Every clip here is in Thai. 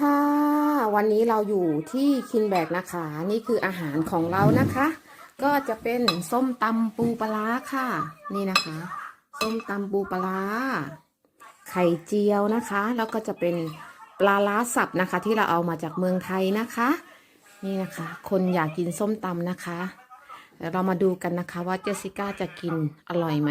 ค่ะ วันนี้เราอยู่ที่คินแบกนะคะ นี่คืออาหารของเรานะคะ ก็จะเป็นส้มตำปูปลาค่ะ นี่นะคะ ส้มตำปูปลาไข่เจียวนะคะ แล้วก็จะเป็นปลาร้าสับนะคะ ที่เราเอามาจากเมืองไทยนะคะ นี่นะคะ คนอยากกินส้มตำนะคะเดี๋ยวเรามาดูกันนะคะว่าเจสสิก้าจะกินอร่อยไหม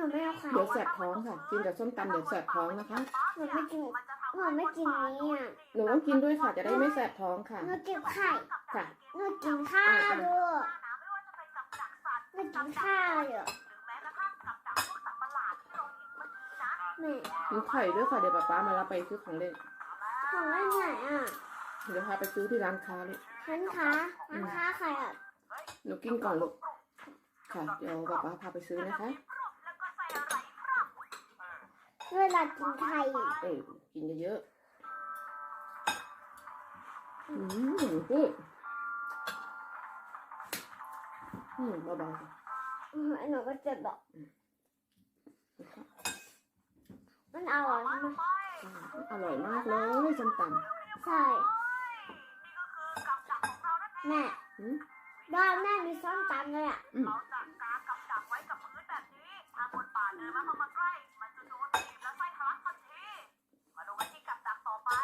หนูไม่เอาไข่เดี๋ยวแสบท้องค่ะ กินกับส้มตำเดี๋ยวแสบท้องนะคะหนูไม่กินหนูไม่กินนี้อะหนูต้องกินด้วยค่ะ จะได้ไม่แสบท้องค่ะ หนูกินไข่ค่ะหนูกินข้าวด้วยหนูกินข้าวอยู่แม่กินไข่ด้วยค่ะเดี๋ยวป๊าป๊ามารับไปซื้อของเล่นของเล่นไหนอะเดี๋ยวพาไปซื้อที่ร้านค้าเลยร้านค้าร้านค้าใครอะหนูกินก่อนลูกค่ะ เดี๋ยวป๊าป๊าพาไปซื้อนะคะ เวลากินไข่เออกินเยอะๆอืมพูดอืมเบาๆค่ะหนูก็เจ็บบอกมันอร่อยมากอร่อยมากเลยส้มตใช่แม่ำอืมบ้านแม่มีส้มตำเลยอะ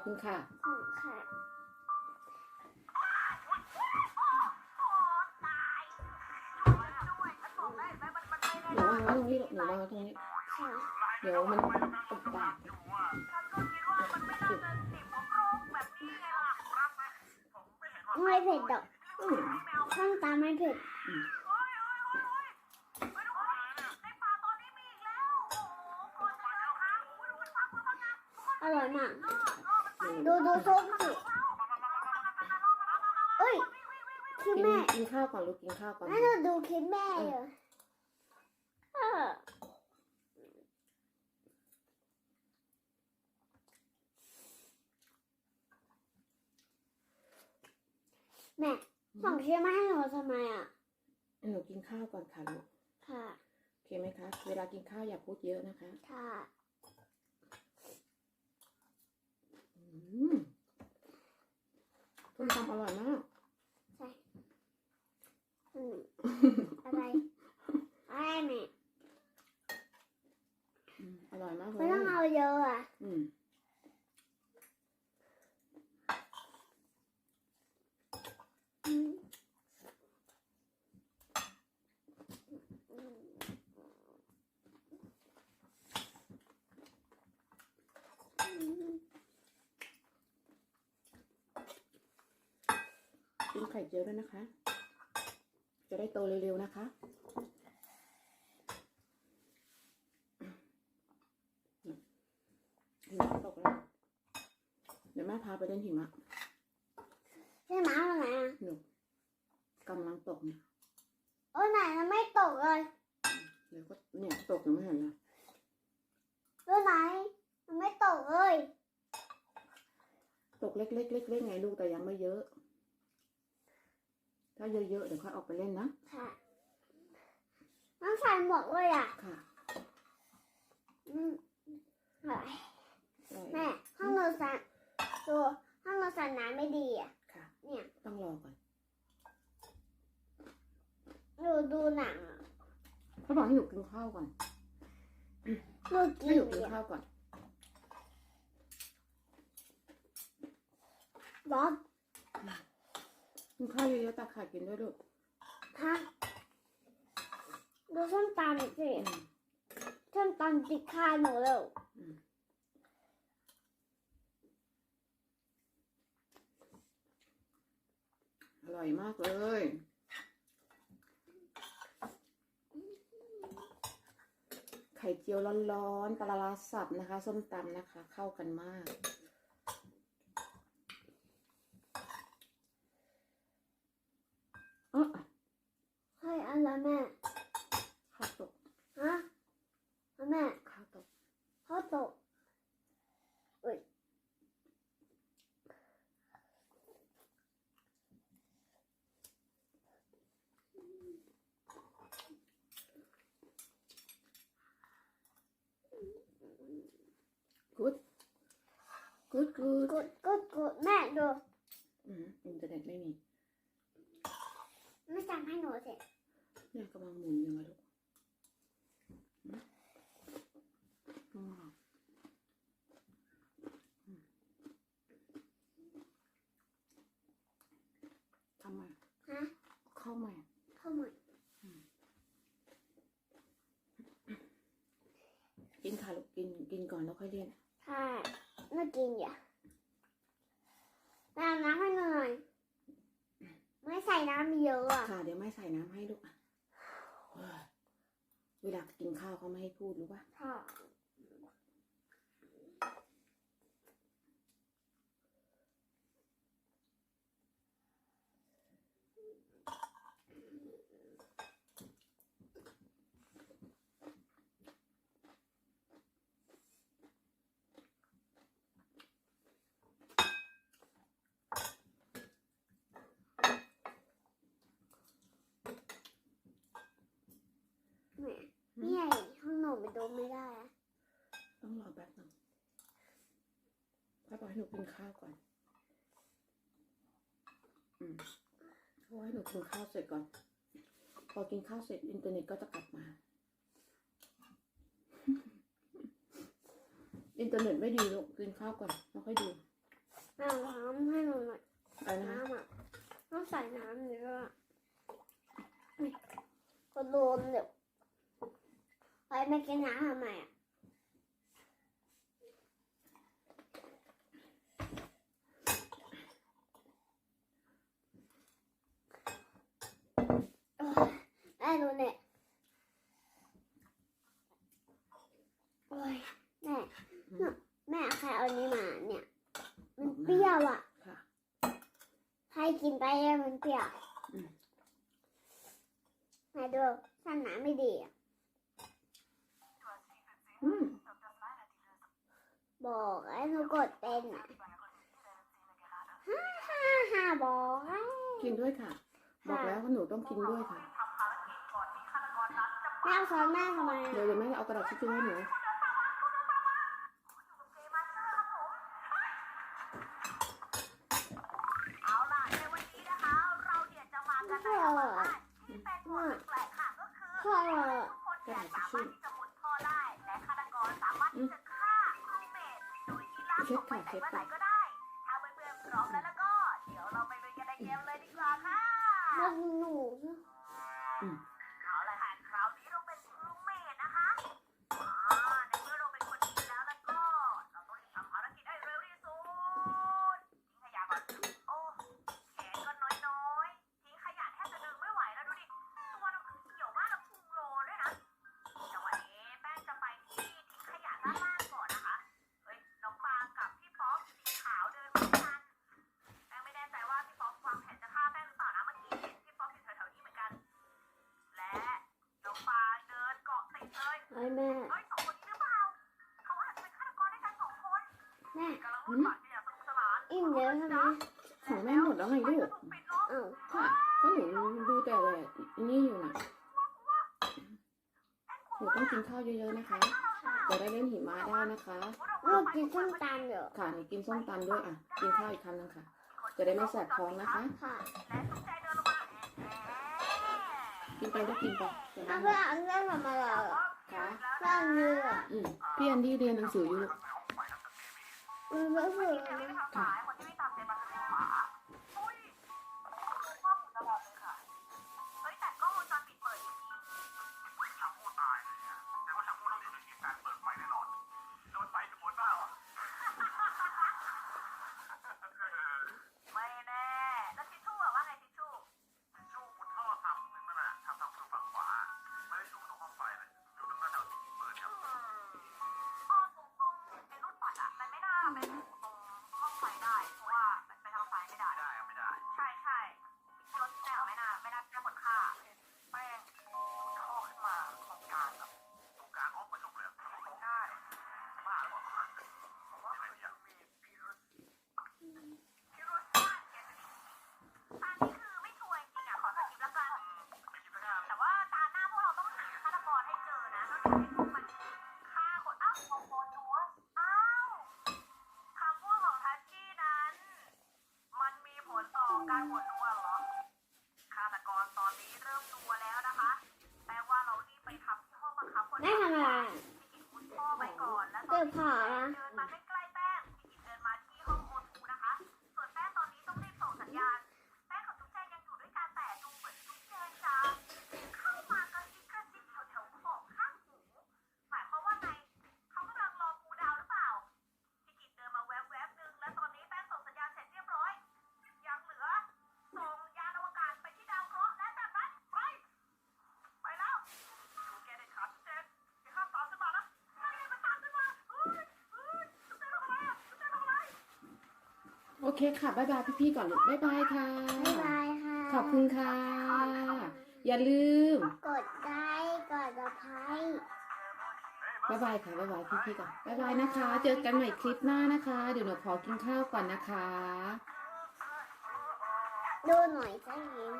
อบคุณค่ะ ของค่ะหนูวางไว้ตรงนี้ลูกหนูวางไว้ตรงนี้ ค่ะเดี๋ยวมันตกปากไม่เผ็ดดอกอืมส้มตำไม่เผ็ดอร่อยมาก ดูดูส้มสิเอ้ยคลิปกินแม่กินข้าวก่อนลูกกินข้าวก่อน แม่เราดูคลิปแม่อยู่เออแม่ส่งคลิปมาให้หนูทำไมอะ หนูกินข้าวก่อนค่ะลูกค่ะ โอเคไหมคะ เวลากินข้าวอย่าพูดเยอะนะคะ ค่ะ อืม ส้มตำอร่อยมากใช่อืมอะไรอะไรแม่อืมอร่อยมากเลไม่ยต้องเอาเยอะอะ อืม อืมอืม กิน ไข่เจียวด้วยนะคะ จะได้โตเร็วๆนะคะ หิมะตกแล้ว เดี๋ยวแม่พาไปเล่นหิมะใช่ไหมเอาไหนอะหนูกำลังตกเนี่ยโอ้ไหนมันไม่ตกเลยเดี๋ยวก็เนี่ยตกยังไม่เห็นเลยตัวไหนมันไม่ตกเลย ตกเล็กๆเล็กๆไงลูกแต่ยังไม่เยอะ ถ้าเยอะๆเดี๋ยวค่อยออกไปเล่นนะ ค่ะน้องใส่หมวกเลยอะค่ะ อืมอะไรอร่อยแม่ห้องเราสระตัวห้องเราสระน้ำไม่ดีอะ ค่ะ เนี่ยต้องรอก่อนดูดูหนังอะเขาบอกให้หนูกินข้าวก่อนดูกิให้นหนูกินเนี่ยข้าวก่อน บอส กินข้าวเยอะๆตักไข่กินด้วยลูกฮะดูส้มตำสิอืมส้มตำติดคาหนูแล้วอืมอร่อยมากเลยไข่เจียวร้อนๆปลาร้าสับนะคะ ส้มตำนะคะ เข้ากันมาก เอ๊ะ เฮ้ยอะไรแม่ ข้าวตก ฮะแม่ ข้าวตก เขาตกอุ้ย กูด กูดกูดกดกดกดแม่ดูอืมอินเทอร์เน็ตไม่มี ไม่จำให้หนูสิเนี่ยกำลังหมุนอยู่ไงลูกอืมอืมอืมทำไมฮะเข้าใหม่เข้ามากินค่ะลูกกินกินก่อนแล้วค่อยเรียนใช่น่ากินอย่าแม่เอาน้ำให้หน่อย ไม่ใส่น้ำเยอะอะค่ะ เดี๋ยวไม่ใส่น้ำให้ลูกอะเฮ้ยเวลากินข้าวเขาไม่ให้พูดรู้ป่ะ ค่ะ แม่นี่ไงห้องหนูไปดูไม่ได้อะต้องรอแป๊บหนึงพ่อบอกให้หนูกินข้าวก่อน อืมเขาให้หนูกินข้าวเสร็จก่อน พอกินข้าวเสร็จอินเทอร์เน็ตก็จะกลับมา อินเทอร์เน็ตไม่ดีลูกกินข้าวก่อนแล้วค่อยดูแม่เอาน้ำให้หนูหน่อยอะไรนะคะน้ำอะต้องใส่น้ำเยอะอะนี่ก็โดนเดี๋ยว ไปไม่กินน้ำทำไมอะโอ้ยแม่ดูเนี่ยโอ้ยแม่อืมแม่เอาใครเอานี้มาเนี่ย มันเปรี้ยวอะค่ะใครกินไปแล้วมันเปรี้ยวอืมแม่ดูสั้นหนาไม่ดีอะอืม บอกไอ้หนูกดเป็นอะฮ่าฮ่าฮ่าบอกไอ้กินด้วยค่ะ บอกแล้วว่าหนูต้องกินด้วยค่ะแม่เอาช้อนแม่ทำไมเดี๋ยวอะเดี๋ยวแม่เอากระดาษทิชชู่ให้หนู ไปไหนมาไหนก็ได้ ถ้าเพื่อนๆพร้อมแล้วแล้วก็ เดี๋ยวเราไปลุยกันในเกมเลยดีกว่าค่ะ มันหนู ไอ้แม่เฮ้อืแม่อิ่มแล้วใช่ไหมของแม่หมดแล้วไงลูกเออค่ะก็หนูดูแต่นี่อยู่นะหนูต้องกินข้าวเยอะๆนะคะจะได้เล่นหิมะได้นะคะลูกกินส้มตำเหรอค่ะหนูกินส้มตำด้วยอะ กินข้าวอีกคำนึงค่ะ จะได้ไม่แสบท้องนะคะ ค่ะกินไปก็กินไปเพื่อนเอาเรื่องมาแล้ว คะบ้างเรืออืมพี่แอนที่เรียนหนังสืออยู่ลูก มันก็คือค่ะ Bánh. โอเคค่ะบ๊ายบายพี่ๆก่อนลูกบ๊ายบายค่ะ บ๊ายบายค่ะ ขอบคุณค่ะ อย่าลืม กดไลค์กดกระไพบ๊ายบายค่ะบายบายพี่ๆก่อนบายบายนะคะ เจอกันใหม่คลิปหน้านะคะ เดี๋ยวหนูขอกินข้าวก่อนนะคะ ดูหน่อยจะยิ้